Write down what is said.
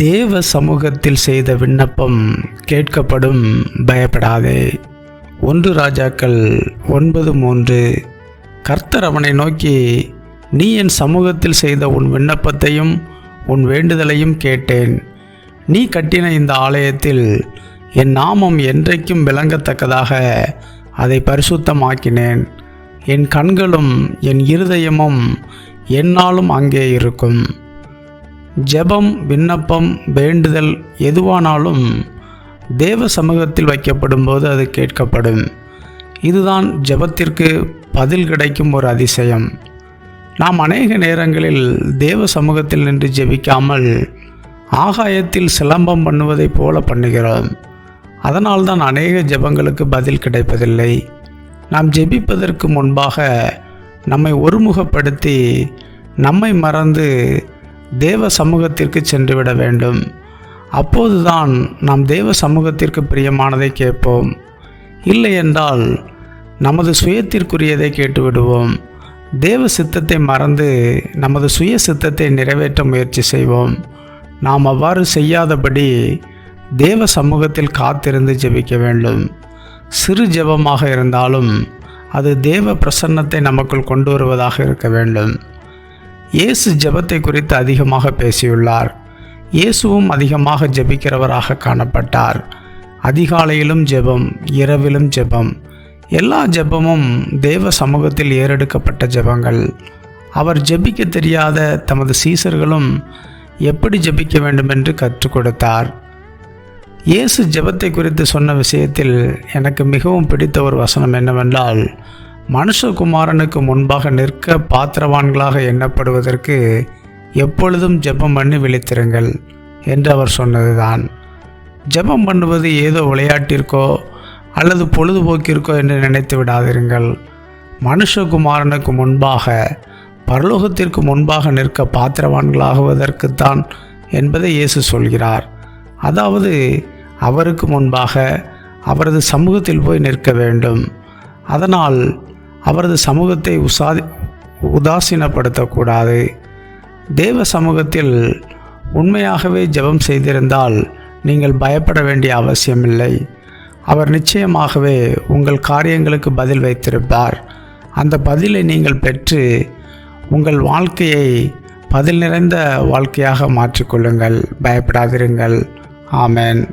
தேவ சமூகத்தில் செய்த விண்ணப்பம் கேட்கப்படும். பயப்படாதே. ஒன்று ராஜாக்கள் ஒன்பது மூன்று. கர்த்தர் அவனை நோக்கி நீ என் சமூகத்தில் செய்த உன் விண்ணப்பத்தையும் உன் வேண்டுதலையும் கேட்டேன். நீ கட்டின இந்த ஆலயத்தில் என் நாமம் என்றைக்கும் விளங்கத்தக்கதாக அதை பரிசுத்தமாக்கினேன். என் கண்களும் என் இருதயமும் என்னாலும் அங்கே இருக்கும். ஜெபம் விண்ணப்பம் வேண்டுதல் எதுவானாலும் தேவ சமூகத்தில் வைக்கப்படும் போது அது கேட்கப்படும். இதுதான் ஜெபத்திற்கு பதில் கிடைக்கும் ஒரு அதிசயம். நாம் அநேக நேரங்களில் தேவ சமூகத்தில் நின்று ஜெபிக்காமல் ஆகாயத்தில் சிலம்பம் பண்ணுவதைப் போல பண்ணுகிறோம். அதனால்தான் அநேக ஜெபங்களுக்கு பதில் கிடைப்பதில்லை. நாம் ஜெபிப்பதற்கு முன்பாக நம்மை ஒருமுகப்படுத்தி நம்மை மறந்து தேவ சமூகத்திற்கு சென்றுவிட வேண்டும். அப்போதுதான் நாம் தேவ சமூகத்திற்கு பிரியமானதை கேட்போம். இல்லை என்றால் நமது சுயத்திற்குரியதை கேட்டுவிடுவோம். தேவ சித்தத்தை மறந்து நமது சுய சித்தத்தை நிறைவேற்ற முயற்சி செய்வோம். நாம் அவ்வாறு செய்யாதபடி தேவ சமூகத்தில் காத்திருந்து ஜெபிக்க வேண்டும். சிறு ஜெபமாக இருந்தாலும் அது தேவ பிரசன்னத்தை நமக்குள் கொண்டு வருவதாக இருக்க வேண்டும். இயேசு ஜெபத்தை குறித்து அதிகமாக பேசியுள்ளார். இயேசுவும் அதிகமாக ஜெபிக்கிறவராக காணப்பட்டார். அதிகாலையிலும் ஜெபம் இரவிலும் ஜெபம் எல்லா ஜெபமும் தேவ சமூகத்தில் ஏறெடுக்கப்பட்ட ஜெபங்கள். அவர் ஜெபிக்க தெரியாத தமது சீசர்களும் எப்படி ஜெபிக்க வேண்டும் என்று கற்றுக் கொடுத்தார். இயேசு ஜெபத்தை குறித்து சொன்ன விஷயத்தில் எனக்கு மிகவும் பிடித்த ஒரு வசனம் என்னவென்றால் மனுஷகுமாரனுக்கு முன்பாக நிற்க பாத்திரவான்களாக எண்ணப்படுவதற்கு எப்பொழுதும் ஜெபம் பண்ணி விழித்திருங்கள் என்று அவர் சொன்னதுதான். ஜெபம் பண்ணுவது ஏதோ விளையாட்டிற்கோ அல்லது பொழுதுபோக்கிற்கோ என்று நினைத்து விடாதிருங்கள். மனுஷகுமாரனுக்கு முன்பாக பரலோகத்திற்கு முன்பாக நிற்க பாத்திரவான்களாகுவதற்குத்தான் என்பதை இயேசு சொல்கிறார். அதாவது அவருக்கு முன்பாக அவரது சமூகத்தில் போய் நிற்க வேண்டும். அதனால் அவரது சமூகத்தை உசாதி உதாசீனப்படுத்தக்கூடாது. தேவ சமூகத்தில் உண்மையாகவே ஜெபம் செய்திருந்தால் நீங்கள் பயப்பட வேண்டிய அவசியமில்லை. அவர் நிச்சயமாகவே உங்கள் காரியங்களுக்கு பதில் வைத்திருப்பார். அந்த பதிலை நீங்கள் பெற்று உங்கள் வாழ்க்கையை பதில் நிறைந்த வாழ்க்கையாக மாற்றிக்கொள்ளுங்கள். பயப்படாதிருங்கள். ஆமென்.